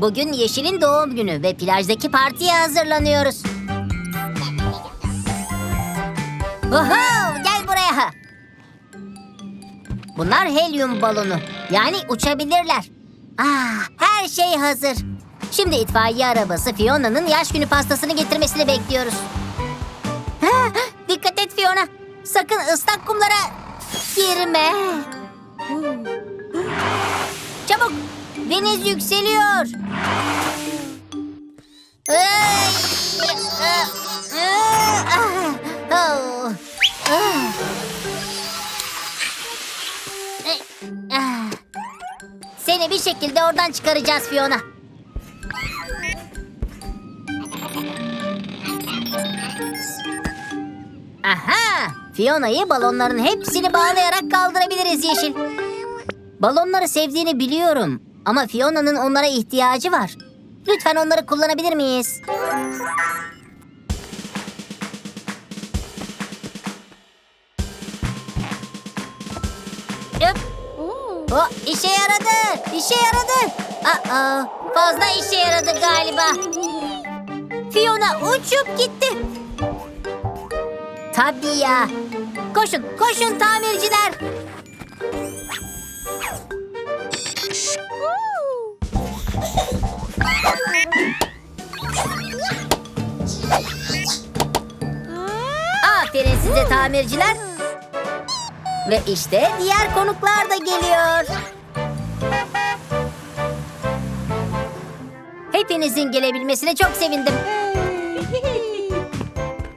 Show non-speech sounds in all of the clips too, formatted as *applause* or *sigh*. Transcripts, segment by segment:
Bugün Yeşil'in doğum günü ve plajdaki partiye hazırlanıyoruz. Oho, gel buraya. Bunlar helyum balonu. Yani uçabilirler. Ah, her şey hazır. Şimdi itfaiye arabası Fiona'nın yaş günü pastasını getirmesini bekliyoruz. Dikkat et Fiona. Sakın ıslak kumlara girme. Çabuk. Deniz yükseliyor. Seni bir şekilde oradan çıkaracağız Fiona. Aha! Fiona'yı balonların hepsini bağlayarak kaldırabiliriz Yeşil. Balonları sevdiğini biliyorum. Ama Fiona'nın onlara ihtiyacı var. Lütfen onları kullanabilir miyiz? Hop. Oh, işe yaradı. İşe yaradı. Aa, fazla işe yaradı galiba. Fiona uçup gitti. Tabii ya. Koşun, koşun tamirciler. Aferin size tamirciler. Ve işte diğer konuklar da geliyor. Hepinizin gelebilmesine çok sevindim.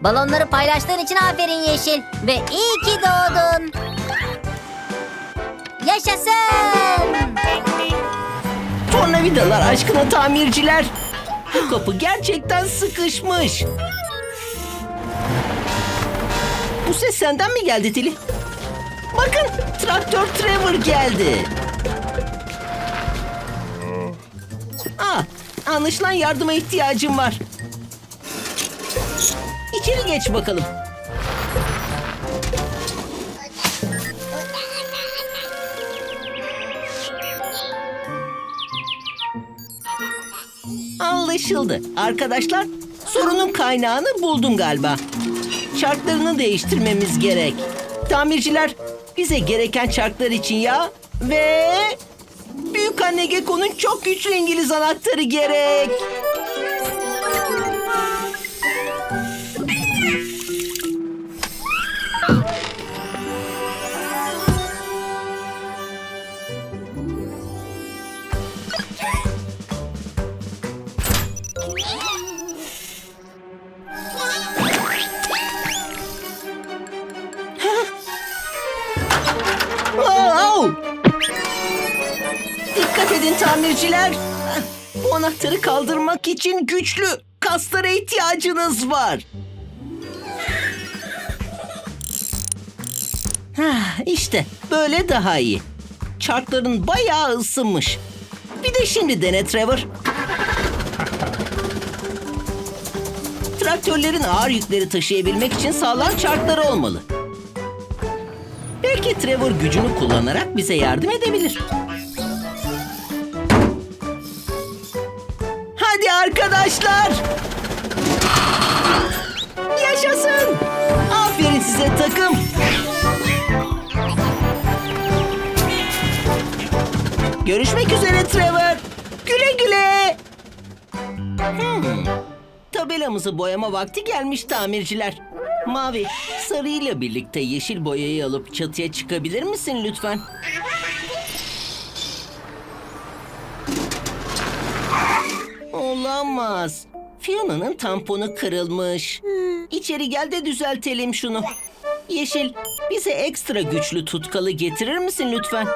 Balonları paylaştığın için aferin Yeşil. Ve iyi ki doğdun. Yaşasın. Tornavidalar aşkına tamirciler. Bu kapı gerçekten sıkışmış. Bu ses senden mi geldi Tili? Bakın traktör Trevor geldi. Aa, anlaşılan yardıma ihtiyacım var. İçeri geç bakalım. Anlaşıldı. Arkadaşlar sorunun kaynağını buldum galiba. Çarklarını değiştirmemiz gerek. Tamirciler bize gereken çarklar için ya ve büyük anne Gekko'nun çok güçlü İngiliz anahtarı gerek. Edin tamirciler. Bu anahtarı kaldırmak için güçlü kaslara ihtiyacınız var. Hah, İşte böyle daha iyi. Çarkların bayağı ısınmış. Bir de şimdi dene Trevor. Traktörlerin ağır yükleri taşıyabilmek için sağlam çarkları olmalı. Belki Trevor gücünü kullanarak bize yardım edebilir. Arkadaşlar! Yaşasın! Aferin size takım! Görüşmek üzere Trevor. Güle güle. Hmm. Tabelamızı boyama vakti gelmiş tamirciler. Mavi, sarıyla birlikte yeşil boyayı alıp çatıya çıkabilir misin lütfen? Olamaz. Fiona'nın tamponu kırılmış. İçeri gel de düzeltelim şunu. Yeşil, bize ekstra güçlü tutkalı getirir misin lütfen?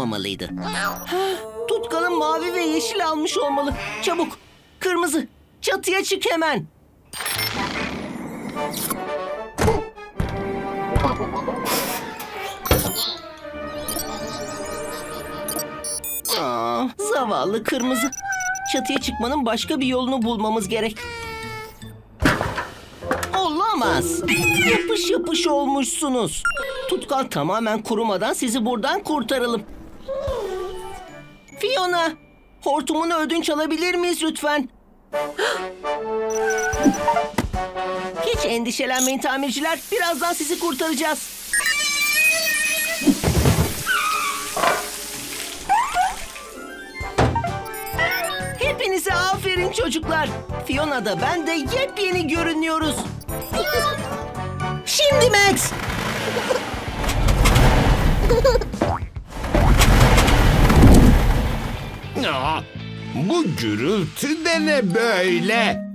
Olmamalıydı. Tutkalın mavi ve yeşil almış olmalı. Çabuk. Kırmızı. Çatıya çık hemen. Aa, zavallı kırmızı. Çatıya çıkmanın başka bir yolunu bulmamız gerek. Olamaz. Yapış yapış olmuşsunuz. Tutkal tamamen kurumadan sizi buradan kurtaralım. Fiona, hortumunu ödünç alabilir miyiz lütfen? Hiç endişelenmeyin tamirciler. Birazdan sizi kurtaracağız. Hepinize aferin çocuklar. Fiona da ben de yepyeni görünüyoruz. Şimdi Max. Aa, bu gürültü de ne böyle?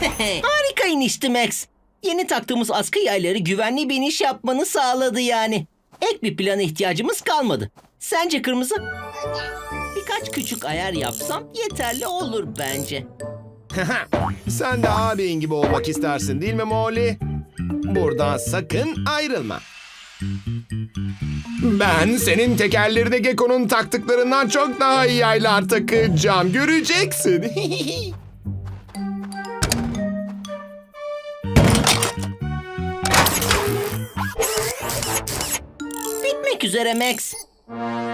*laughs* Harika inişti Max. Yeni taktığımız askı yayları güvenli bir iniş yapmanı sağladı yani. Ek bir plana ihtiyacımız kalmadı. Sence kırmızı? Birkaç küçük ayar yapsam yeterli olur bence. *laughs* Sen de abin gibi olmak istersin değil mi Molly? Buradan sakın ayrılma. Ben senin tekerlerine Gekko'nun taktıklarından çok daha iyi yaylar takacağım. Göreceksin. *laughs* Bitmek üzere Max.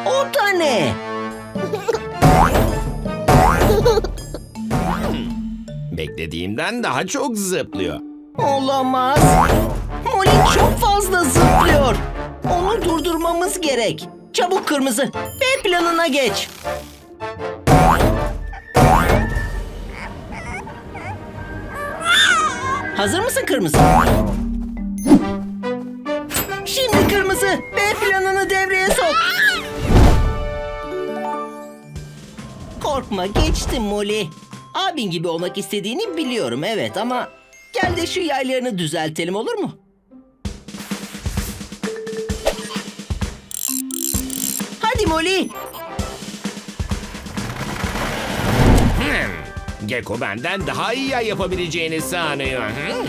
O da ne? Beklediğimden daha çok zıplıyor. Olamaz. Fazla zıplıyor. Onu durdurmamız gerek. Çabuk kırmızı. B planına geç. Hazır mısın kırmızı? Şimdi kırmızı. B planını devreye sok. Korkma geçtim Molly. Abin gibi olmak istediğini biliyorum evet ama gel de şu yaylarını düzeltelim olur mu? Molly. Gekko benden daha iyi yay yapabileceğini sanıyor. Hı?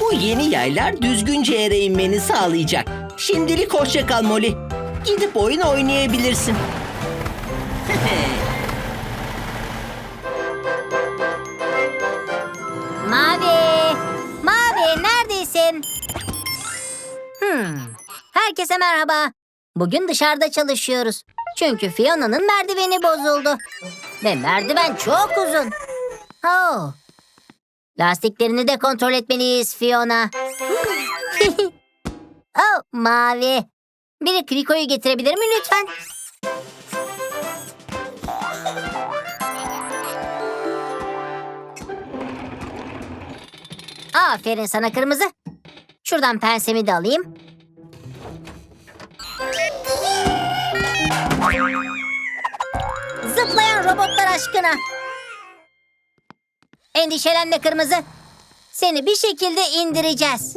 Bu yeni yaylar düzgünce yere inmeni sağlayacak. Şimdilik hoşça kal Molly. Gidip oyun oynayabilirsin. Herkese merhaba. Bugün dışarıda çalışıyoruz. Çünkü Fiona'nın merdiveni bozuldu. Ve merdiven çok uzun. Oh. Lastiklerini de kontrol etmeliyiz Fiona. *laughs* oh, mavi. Biri Kriko'yu getirebilir mi lütfen? Aferin sana kırmızı. Şuradan pensemi de alayım. Zıplayan robotlar aşkına. Endişelenme kırmızı. Seni bir şekilde indireceğiz.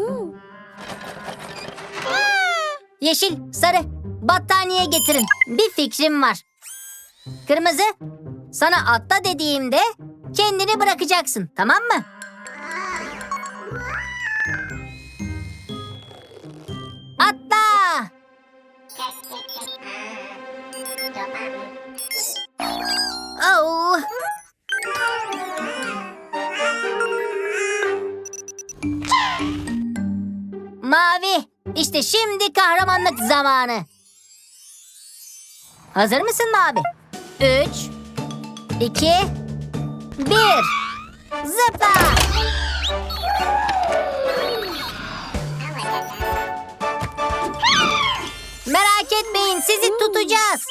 Yeşil, sarı, battaniye getirin. Bir fikrim var. Kırmızı, sana atla dediğimde kendini bırakacaksın, tamam mı? İşte şimdi kahramanlık zamanı. Hazır mısın Mavi? Üç, iki, bir. Zıpla! Merak etmeyin sizi tutacağız.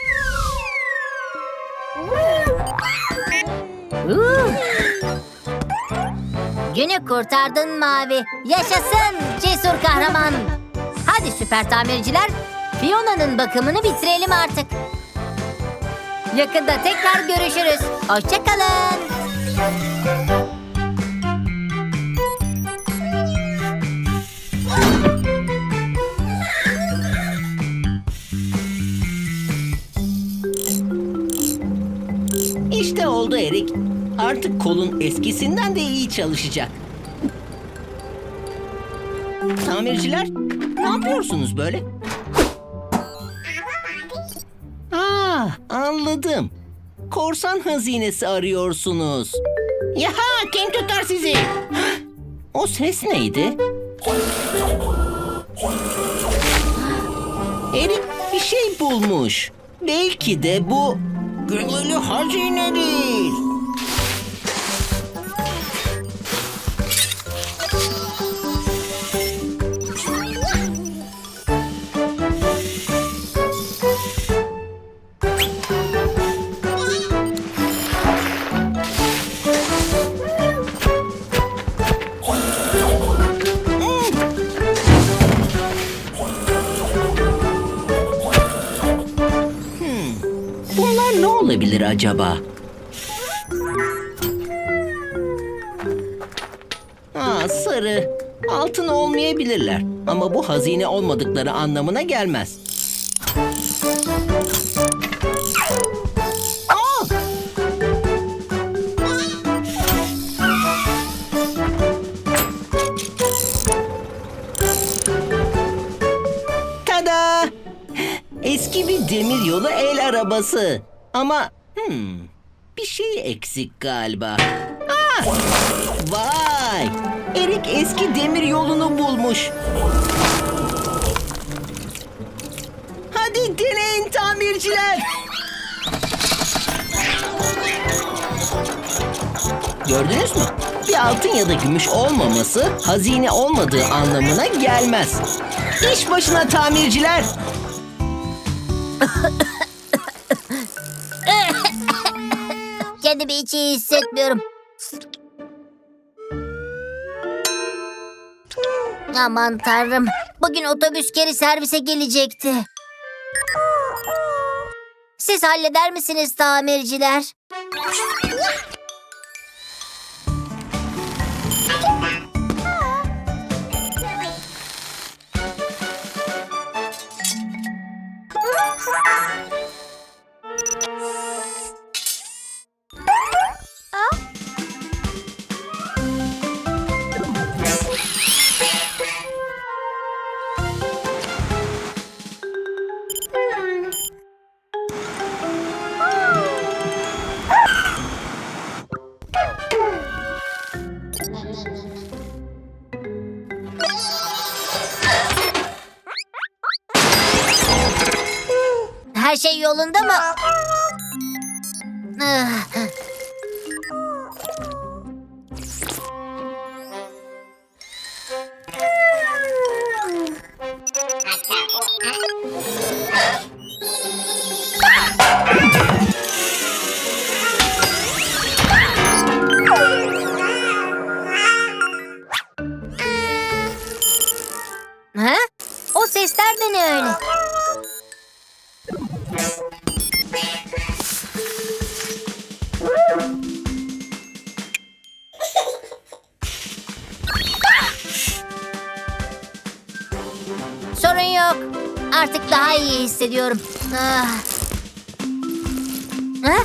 Günü kurtardın Mavi. Yaşasın cesur kahraman. Hadi süper tamirciler, Fiona'nın bakımını bitirelim artık. Yakında tekrar görüşürüz. Hoşçakalın. İşte oldu Erik. Artık kolun eskisinden de iyi çalışacak. Tamirciler ne yapıyorsunuz böyle? Ah, anladım. Korsan hazinesi arıyorsunuz. Yaha, kim tutar sizi? O ses neydi? Erik bir şey bulmuş. Belki de bu gömülü hazinedir. Acaba? Aa, sarı. Altın olmayabilirler. Ama bu hazine olmadıkları anlamına gelmez. Aa! Eski bir demir yolu el arabası. Ama hmm, bir şey eksik galiba. Ah! Vay! Erik eski demir yolunu bulmuş. Hadi deneyin tamirciler. Gördünüz mü? Bir altın ya da gümüş olmaması hazine olmadığı anlamına gelmez. İş başına tamirciler. *laughs* Kendimi hiç iyi hissetmiyorum. Aman tanrım. Bugün otobüs geri servise gelecekti. Siz halleder misiniz tamirciler? Yolunda mı? *laughs* iyi hissediyorum. Ah. Ha?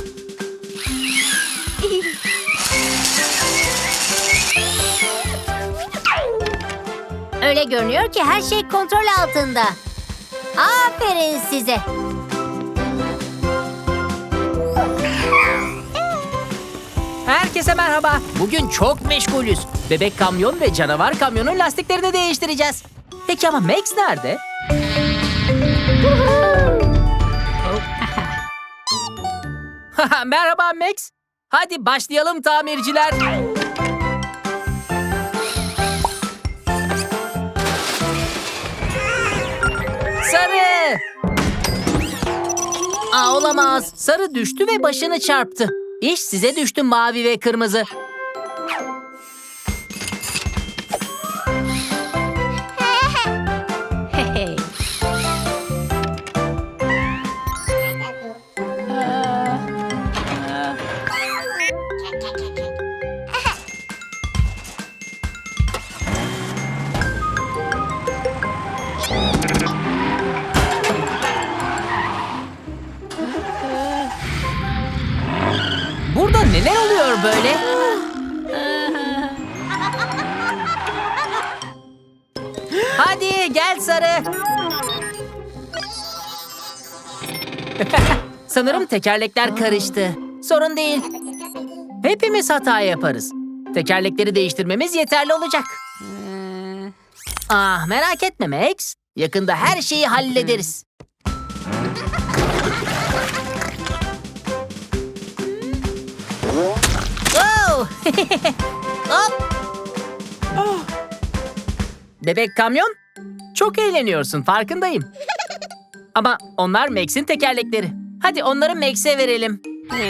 Öyle görünüyor ki her şey kontrol altında. Aferin size. Herkese merhaba. Bugün çok meşgulüz. Bebek kamyon ve canavar kamyonun lastiklerini değiştireceğiz. Peki ama Max nerede? *laughs* merhaba Max. Hadi başlayalım tamirciler. Sarı. Aa, olamaz. Sarı düştü ve başını çarptı. İş size düştü mavi ve kırmızı. Tekerlekler karıştı. Sorun değil. Hepimiz hata yaparız. Tekerlekleri değiştirmemiz yeterli olacak. Ah merak etme Max. Yakında her şeyi hallederiz. Wow! *laughs* Hop! Bebek kamyon? Çok eğleniyorsun farkındayım. Ama onlar Max'in tekerlekleri. Hadi onları Max'e verelim. *laughs*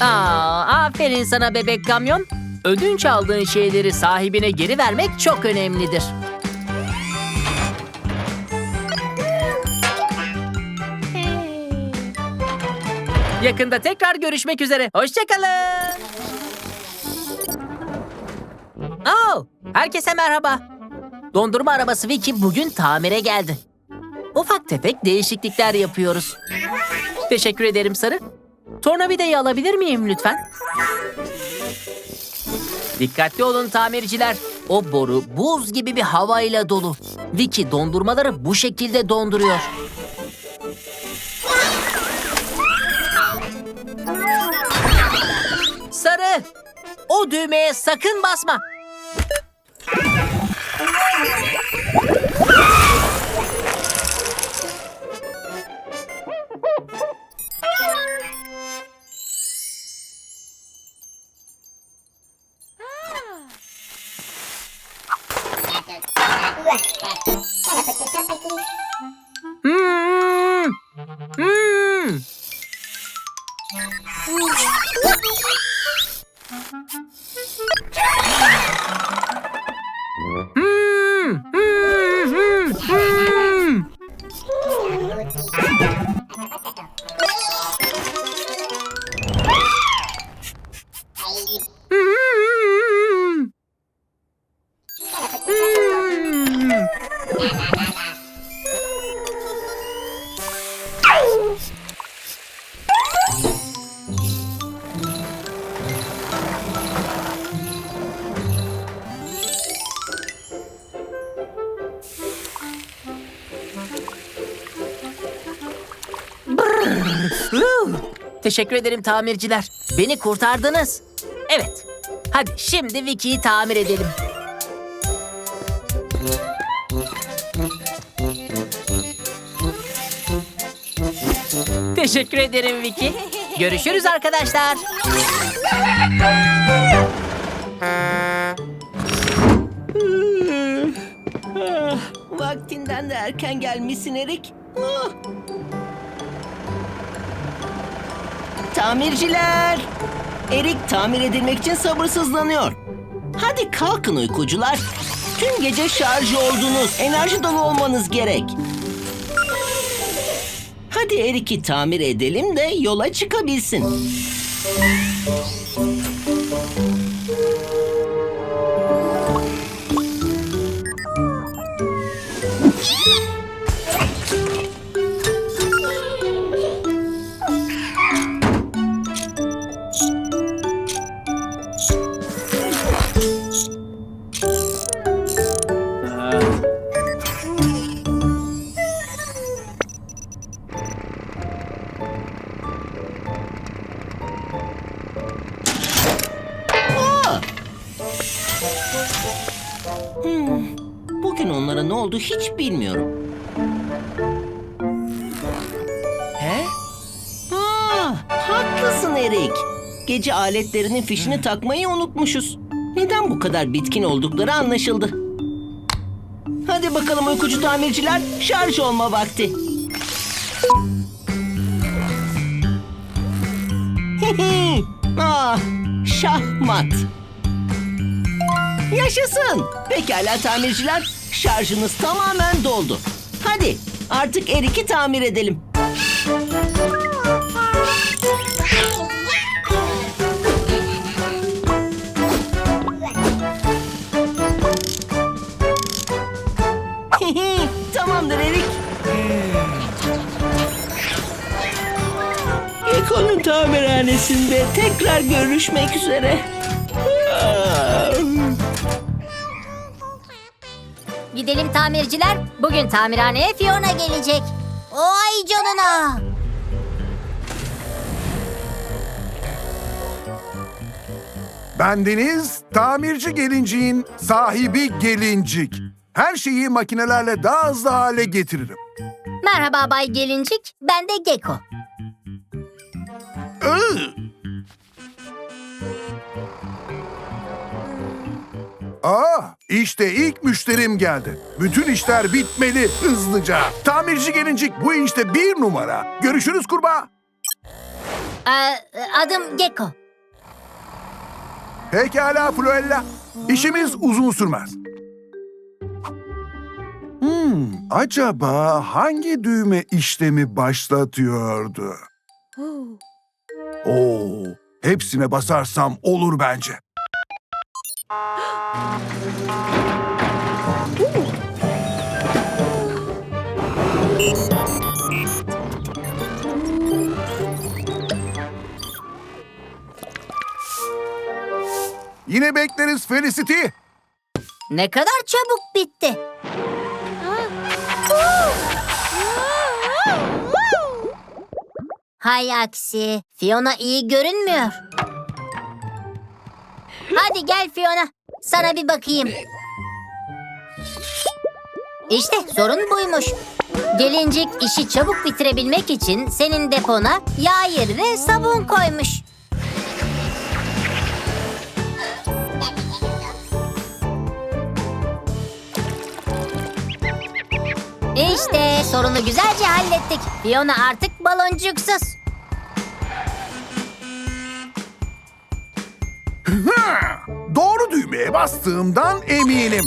Aa, aferin sana bebek kamyon. Ödünç aldığın şeyleri sahibine geri vermek çok önemlidir. Yakında tekrar görüşmek üzere. Hoşçakalın. Oh, herkese merhaba. Dondurma arabası Vicky bugün tamire geldi. Ufak tefek değişiklikler yapıyoruz. Teşekkür ederim Sarı. Tornavidayı alabilir miyim lütfen? Dikkatli olun tamirciler. O boru buz gibi bir havayla dolu. Vicky dondurmaları bu şekilde donduruyor. Sarı! O düğmeye sakın basma. あっ! Teşekkür ederim tamirciler. Beni kurtardınız. Evet. Hadi şimdi Vicky'yi tamir edelim. Teşekkür ederim Vicky. Görüşürüz arkadaşlar. Vaktinden de erken gelmişsin Erik. Ah. Tamirciler! Erik tamir edilmek için sabırsızlanıyor. Hadi kalkın uykucular. Tüm gece şarj oldunuz. Enerji dolu olmanız gerek. Hadi Erik'i tamir edelim de yola çıkabilsin. Gece aletlerinin fişini takmayı unutmuşuz. Neden bu kadar bitkin oldukları anlaşıldı. Hadi bakalım uykucu tamirciler, şarj olma vakti. ah, şahmat. Yaşasın. Pekala tamirciler, şarjınız tamamen doldu. Hadi artık Erik'i tamir edelim. Tamirhanesinde tekrar görüşmek üzere. Gidelim tamirciler. Bugün tamirhaneye Fiona gelecek. Oy canına. Ben Deniz, tamirci gelinciğin sahibi gelincik. Her şeyi makinelerle daha hızlı hale getiririm. Merhaba Bay Gelincik. Ben de Gecko. Aa, işte ilk müşterim geldi. Bütün işler bitmeli hızlıca. Tamirci gelincik bu işte bir numara. Görüşürüz kurbağa. Ee, adım Gecko. Pekala Fluella. İşimiz uzun sürmez. Hmm, acaba hangi düğme işlemi başlatıyordu? Oo, hepsine basarsam olur bence. Yine bekleriz Felicity. Ne kadar çabuk bitti. Hay aksi. Fiona iyi görünmüyor. Hadi gel Fiona. Sana bir bakayım. İşte sorun buymuş. Gelincik işi çabuk bitirebilmek için senin depona yağ yerine sabun koymuş. İşte sorunu güzelce hallettik. Fiona artık baloncuksuz. Doğru düğmeye bastığımdan eminim.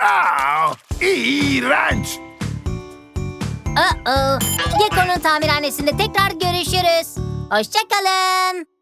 Aa, iğrenç. Uh-oh. Gekko'nun tamirhanesinde tekrar görüşürüz. Hoşçakalın.